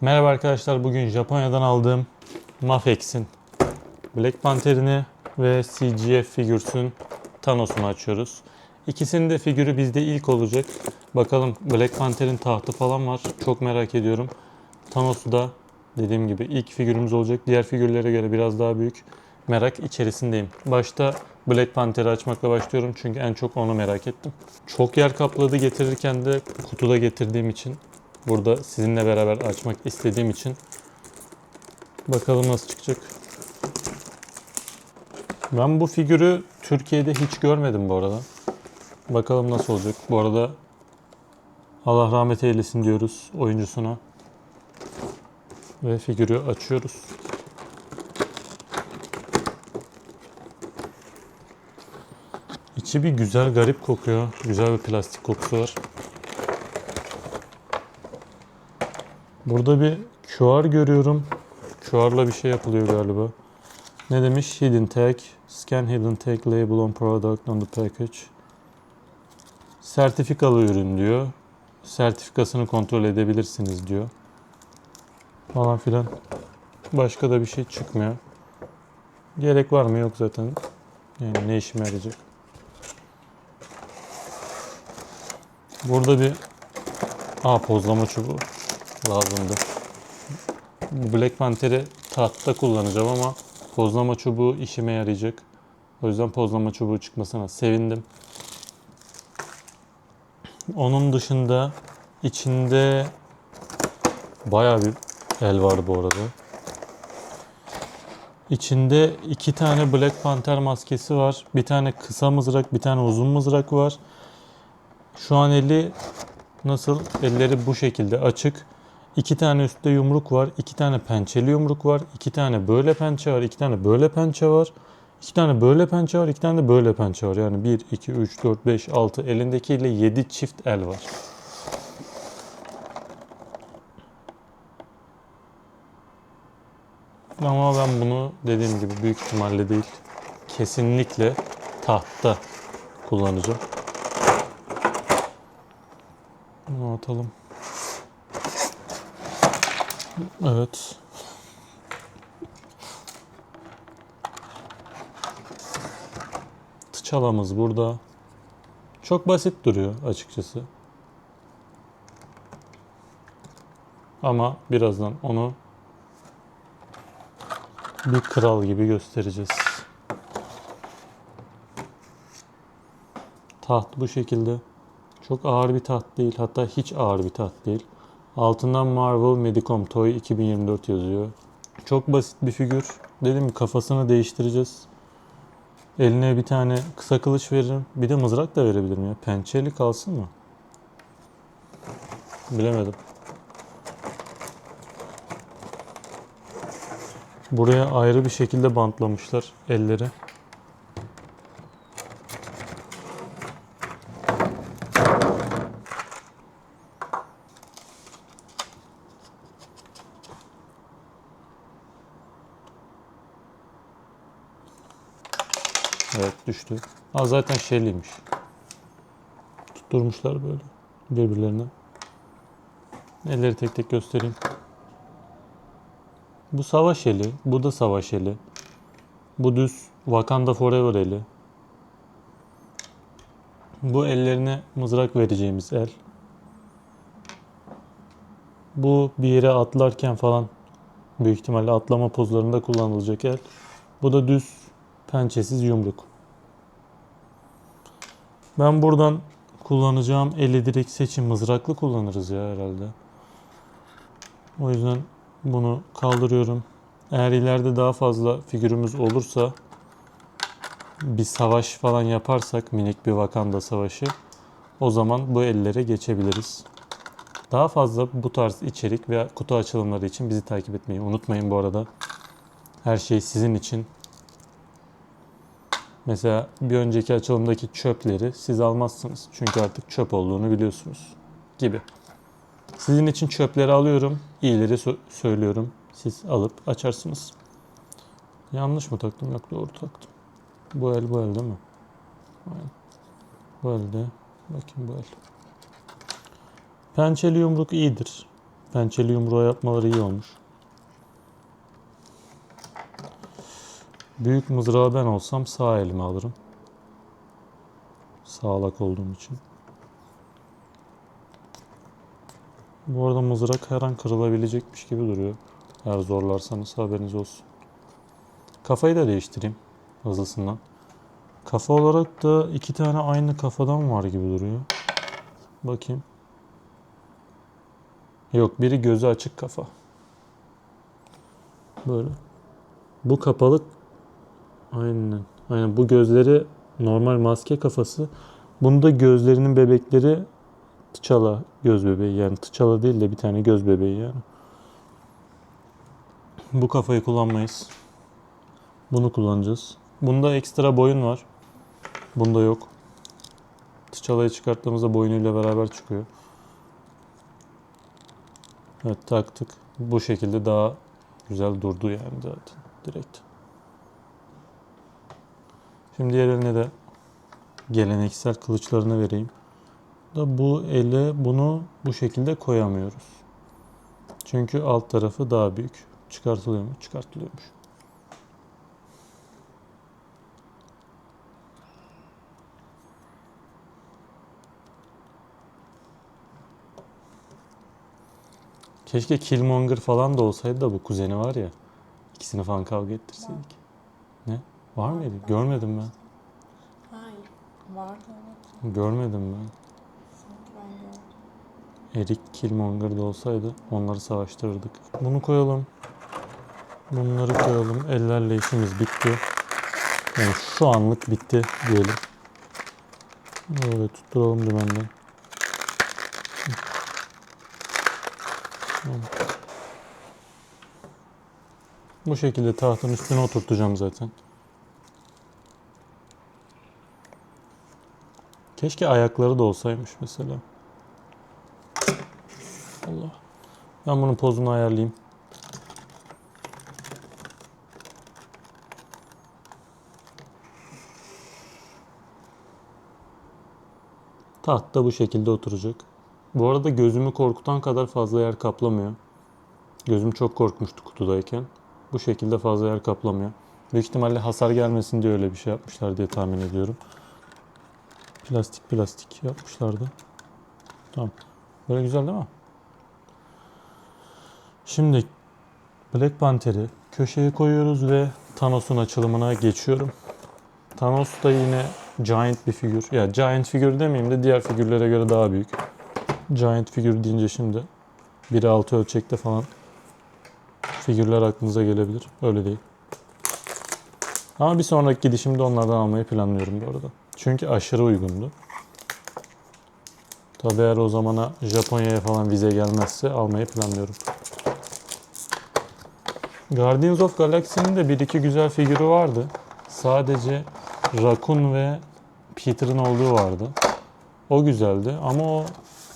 Merhaba arkadaşlar. Bugün Japonya'dan aldığım Mafex'in Black Panther'ini ve CGF figürsün Thanos'unu açıyoruz. İkisinin de figürü bizde ilk olacak. Bakalım Black Panther'in tahtı falan var. Çok merak ediyorum. Thanos'u da dediğim gibi ilk figürümüz olacak. Diğer figürlere göre biraz daha büyük. Merak içerisindeyim. Başta Black Panther'ı açmakla başlıyorum çünkü en çok onu merak ettim. Çok yer kapladı getirirken de kutuda getirdiğim için burada sizinle beraber açmak istediğim için bakalım nasıl çıkacak. Ben bu figürü Türkiye'de hiç görmedim bu arada. Bakalım nasıl olacak. Bu arada Allah rahmet eylesin diyoruz oyuncusuna. Ve figürü açıyoruz. İçi bir güzel garip kokuyor. Güzel bir plastik kokusu var. Burada bir QR görüyorum. QR'la bir şey yapılıyor galiba. Ne demiş? Hidden tag. Scan hidden tag label on product on the package. Sertifikalı ürün diyor. Sertifikasını kontrol edebilirsiniz diyor. Falan filan. Başka da bir şey çıkmıyor. Gerek var mı? Yok zaten. Yani ne işime yarayacak? Burada bir Aa pozlama çubuğu lazımdı. Black Panther'i tahtta kullanacağım ama pozlama çubuğu işime yarayacak. O yüzden pozlama çubuğu çıkmasına sevindim. Onun dışında içinde bayağı bir el var bu arada. İçinde iki tane Black Panther maskesi var. Bir tane kısa mızrak, bir tane uzun mızrak var. Şu an eli nasıl? Elleri bu şekilde açık. İki tane üstte yumruk var. iki tane pençeli yumruk var. iki tane böyle pençe var. iki tane böyle pençe var. iki tane böyle pençe var. iki tane de böyle pençe var. Yani 1, 2, 3, 4, 5, 6. Elindekiyle 7 çift el var. Ama ben bunu dediğim gibi büyük ihtimalle değil. Kesinlikle tahtta kullanacağım. Bunu atalım. Evet. Çalamız burada. Çok basit duruyor açıkçası. Ama birazdan onu bir kral gibi göstereceğiz. Taht bu şekilde. Çok ağır bir taht değil. Hatta hiç ağır bir taht değil. Altından Marvel Medicom Toy 2024 yazıyor. Çok basit bir figür. Dedim kafasını değiştireceğiz. Eline bir tane kısa kılıç veririm. Bir de mızrak da verebilirim ya. Pençeli kalsın mı? Bilemedim. Buraya ayrı bir şekilde bantlamışlar elleri. Evet düştü. Aa, zaten şeyliymiş. Tutturmuşlar böyle birbirlerine. Elleri tek tek göstereyim. Bu savaş eli. Bu da savaş eli. Bu düz Wakanda Forever eli. Bu ellerine mızrak vereceğimiz el. Bu bir yere atlarken falan büyük ihtimalle atlama pozlarında kullanılacak el. Bu da düz pençesiz yumruk. Ben buradan kullanacağım eli direkt seçim mızraklı kullanırız ya herhalde. O yüzden bunu kaldırıyorum. Eğer ileride daha fazla figürümüz olursa bir savaş falan yaparsak minik bir Wakanda savaşı o zaman bu ellere geçebiliriz. Daha fazla bu tarz içerik ve kutu açılımları için bizi takip etmeyi unutmayın bu arada. Her şey sizin için. Mesela bir önceki açılımdaki çöpleri siz almazsınız. Çünkü artık çöp olduğunu biliyorsunuz gibi. Sizin için çöpleri alıyorum. iyileri sö- söylüyorum. Siz alıp açarsınız. Yanlış mı taktım? Yok doğru taktım. Bu el bu el değil mi? Aynen. Bu elde. Bakayım bu el. Pençeli yumruk iyidir. pençeli yumruğa yapmaları iyi olmuş. Büyük mızrağı ben olsam sağ elime alırım. Sağlak olduğum için. Bu arada mızrak her an kırılabilecekmiş gibi duruyor. Eğer zorlarsanız haberiniz olsun. Kafayı da değiştireyim hızlısından. Kafa olarak da iki tane aynı kafadan var gibi duruyor. Bakayım. Yok biri gözü açık kafa. Böyle. Bu kapalı. Aynen. Aynen bu gözleri normal maske kafası. Bunda gözlerinin bebekleri T'Challa göz bebeği yani T'Challa değil de bir tane göz bebeği yani. Bu kafayı kullanmayız. Bunu kullanacağız. Bunda ekstra boyun var. Bunda yok. T'Challa'yı çıkarttığımızda boyunuyla beraber çıkıyor. Evet taktık. Bu şekilde daha güzel durdu yani zaten direkt. Şimdi diğer eline de geleneksel kılıçlarını vereyim. Da bu ele bunu bu şekilde koyamıyoruz. Çünkü alt tarafı daha büyük. Çıkartılıyor mu? Çıkartılıyormuş. Keşke Killmonger falan da olsaydı da bu kuzeni var ya. İkisini falan kavga ettirseydik. Var mıydı? Görmedim ben. Hayır. Vardı evet. Görmedim ben. Sanki ben gördüm. Erik Killmonger da olsaydı onları savaştırırdık. Bunu koyalım. Bunları koyalım. Ellerle işimiz bitti. Yani şu anlık bitti diyelim. Böyle tutturalım dümenden. Bu şekilde tahtın üstüne oturtacağım zaten. Keşke ayakları da olsaymış mesela. Allah. Ben bunun pozunu ayarlayayım. Taht da bu şekilde oturacak. Bu arada gözümü korkutan kadar fazla yer kaplamıyor. Gözüm çok korkmuştu kutudayken. Bu şekilde fazla yer kaplamıyor. Büyük ihtimalle hasar gelmesin diye öyle bir şey yapmışlar diye tahmin ediyorum. Plastik plastik yapmışlardı. Tamam. Böyle güzel değil mi? Şimdi Black Panther'i köşeye koyuyoruz ve Thanos'un açılımına geçiyorum. Thanos da yine giant bir figür. Ya giant figür demeyeyim de diğer figürlere göre daha büyük. Giant figür deyince şimdi 1.6 ölçekte falan figürler aklınıza gelebilir. Öyle değil. Ama bir sonraki gidişimde onlardan almayı planlıyorum bu arada. Çünkü aşırı uygundu. Tabi eğer o zamana Japonya'ya falan vize gelmezse almayı planlıyorum. Guardians of Galaxy'nin de bir iki güzel figürü vardı. Sadece Raccoon ve Peter'ın olduğu vardı. O güzeldi ama o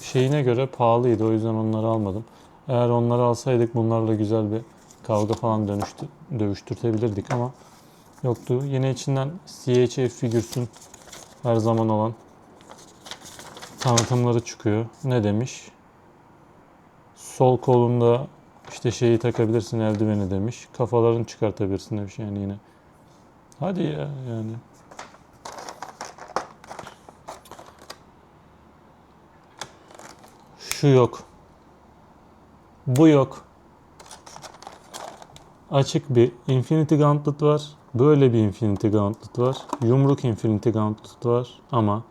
şeyine göre pahalıydı. O yüzden onları almadım. Eğer onları alsaydık bunlarla güzel bir kavga falan dönüştü, dövüştürtebilirdik ama yoktu. Yine içinden CHF figürsün her zaman olan tanıtımları çıkıyor. Ne demiş? Sol kolunda işte şeyi takabilirsin eldiveni demiş. Kafalarını çıkartabilirsin demiş yani yine. Hadi ya yani. Şu yok. Bu yok. Açık bir Infinity Gauntlet var. Böyle bir Infinity Gauntlet var. Yumruk Infinity Gauntlet var. Ama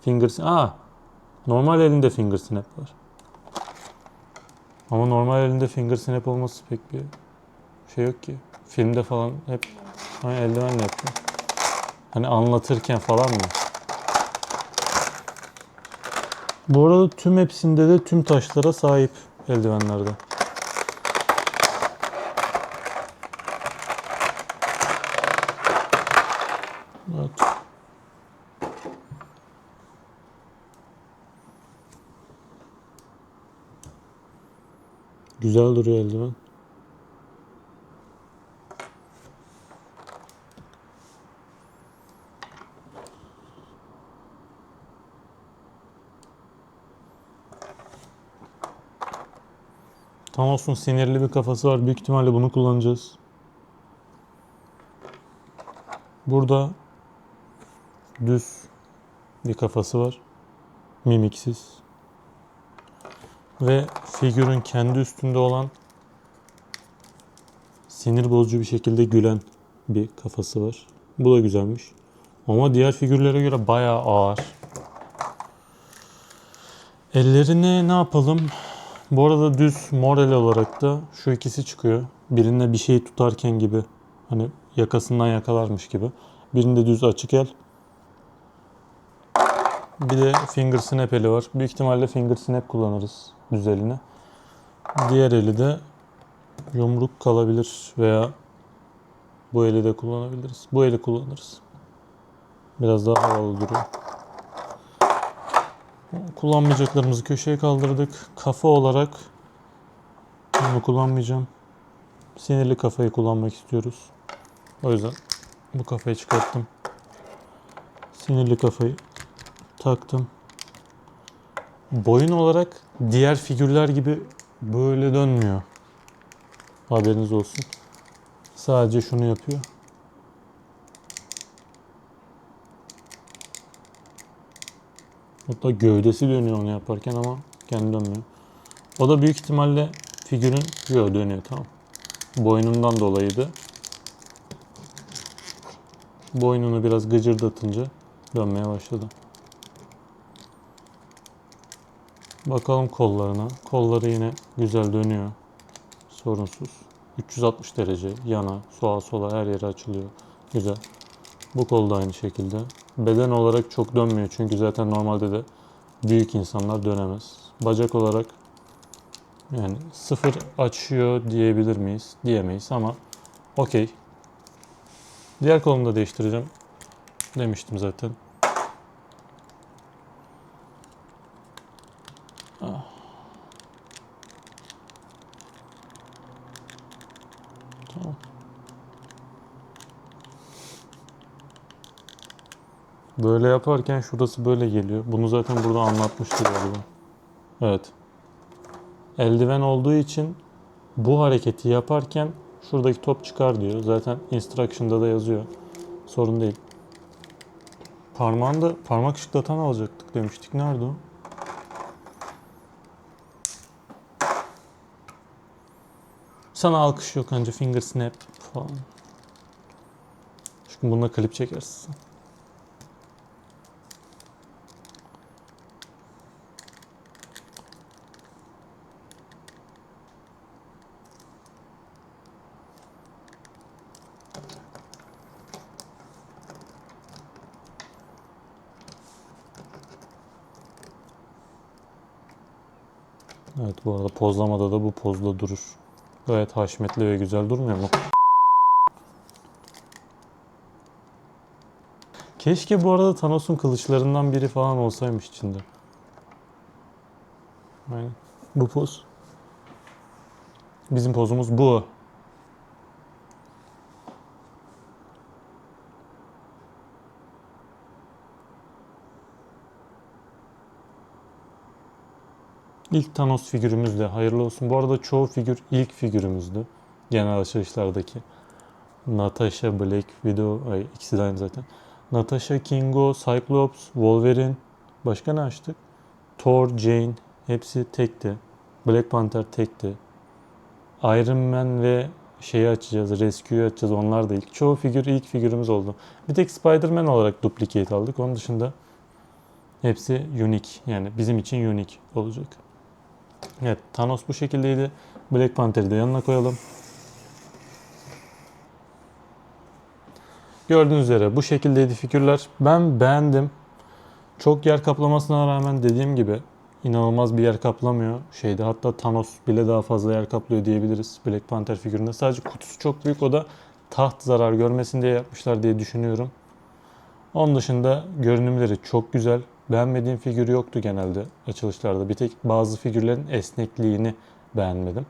Finger... Aa! Normal elinde Finger Snap var. Ama normal elinde Finger Snap olması pek bir şey yok ki. Filmde falan hep hani eldivenle yapıyor. Hani anlatırken falan mı? Bu arada tüm hepsinde de tüm taşlara sahip eldivenlerde. Evet. Güzel duruyor eldiven. Thanos'un sinirli bir kafası var. Büyük ihtimalle bunu kullanacağız. Burada düz bir kafası var. Mimiksiz. Ve figürün kendi üstünde olan sinir bozucu bir şekilde gülen bir kafası var. Bu da güzelmiş. Ama diğer figürlere göre bayağı ağır. Ellerine ne yapalım? Bu arada düz moral olarak da şu ikisi çıkıyor. Birinde bir şey tutarken gibi. Hani yakasından yakalarmış gibi. Birinde düz açık el. Bir de finger snap eli var. Büyük ihtimalle finger snap kullanırız düz eline. Diğer eli de yumruk kalabilir veya bu eli de kullanabiliriz. Bu eli kullanırız. Biraz daha havalı duruyor. Kullanmayacaklarımızı köşeye kaldırdık. Kafa olarak bunu kullanmayacağım. Sinirli kafayı kullanmak istiyoruz. O yüzden bu kafayı çıkarttım. Sinirli kafayı taktım. Boyun olarak diğer figürler gibi böyle dönmüyor. Haberiniz olsun. Sadece şunu yapıyor. Hatta gövdesi dönüyor onu yaparken ama kendi dönmüyor. O da büyük ihtimalle figürün yok dönüyor tamam. Boynundan dolayıydı. Boynunu biraz gıcırdatınca dönmeye başladı. Bakalım kollarına. Kolları yine güzel dönüyor. Sorunsuz. 360 derece yana, sola sola her yere açılıyor. Güzel. Bu kol da aynı şekilde. Beden olarak çok dönmüyor çünkü zaten normalde de büyük insanlar dönemez. Bacak olarak yani sıfır açıyor diyebilir miyiz? Diyemeyiz ama okey. Diğer kolumu da değiştireceğim. Demiştim zaten. Böyle yaparken şurası böyle geliyor. Bunu zaten burada anlatmıştı galiba. Evet. Eldiven olduğu için bu hareketi yaparken şuradaki top çıkar diyor. Zaten instruction'da da yazıyor. Sorun değil. Parmağında parmak ışıklatan alacaktık demiştik. Nerede o? Sana alkış yok anca finger snap falan. Çünkü bununla klip çekersin. Evet bu arada pozlamada da bu pozda durur. Gayet haşmetli ve güzel durmuyor mu? Keşke bu arada Thanos'un kılıçlarından biri falan olsaymış içinde. Aynen. Bu poz. Bizim pozumuz bu. İlk Thanos figürümüz de hayırlı olsun. Bu arada çoğu figür ilk figürümüzdü. Genel açılışlardaki. Natasha, Black Widow, ay ikisi de aynı zaten. Natasha, Kingo, Cyclops, Wolverine. Başka ne açtık? Thor, Jane. Hepsi tekti. Black Panther tekti. Iron Man ve şeyi açacağız, Rescue'yu açacağız. Onlar da ilk. Çoğu figür ilk figürümüz oldu. Bir tek Spider-Man olarak duplicate aldık. Onun dışında hepsi unique. Yani bizim için unique olacak. Evet Thanos bu şekildeydi. Black Panther'i de yanına koyalım. Gördüğünüz üzere bu şekildeydi figürler. Ben beğendim. Çok yer kaplamasına rağmen dediğim gibi inanılmaz bir yer kaplamıyor. Şeyde hatta Thanos bile daha fazla yer kaplıyor diyebiliriz Black Panther figüründe. Sadece kutusu çok büyük o da taht zarar görmesin diye yapmışlar diye düşünüyorum. Onun dışında görünümleri çok güzel. Beğenmediğim figür yoktu genelde açılışlarda. Bir tek bazı figürlerin esnekliğini beğenmedim.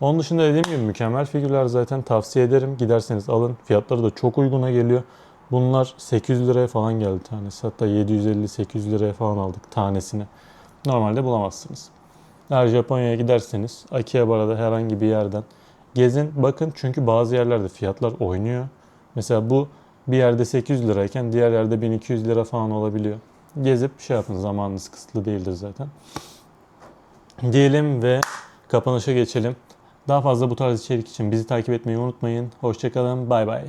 Onun dışında dediğim gibi mükemmel figürler zaten tavsiye ederim. Giderseniz alın. Fiyatları da çok uyguna geliyor. Bunlar 800 liraya falan geldi tanesi. Hatta 750-800 liraya falan aldık tanesini. Normalde bulamazsınız. Eğer Japonya'ya giderseniz Akihabara'da herhangi bir yerden gezin bakın çünkü bazı yerlerde fiyatlar oynuyor. Mesela bu bir yerde 800 lirayken diğer yerde 1200 lira falan olabiliyor. Gezip şey yapın zamanınız kısıtlı değildir zaten. Diyelim ve kapanışa geçelim. Daha fazla bu tarz içerik için bizi takip etmeyi unutmayın. Hoşçakalın. Bay bay.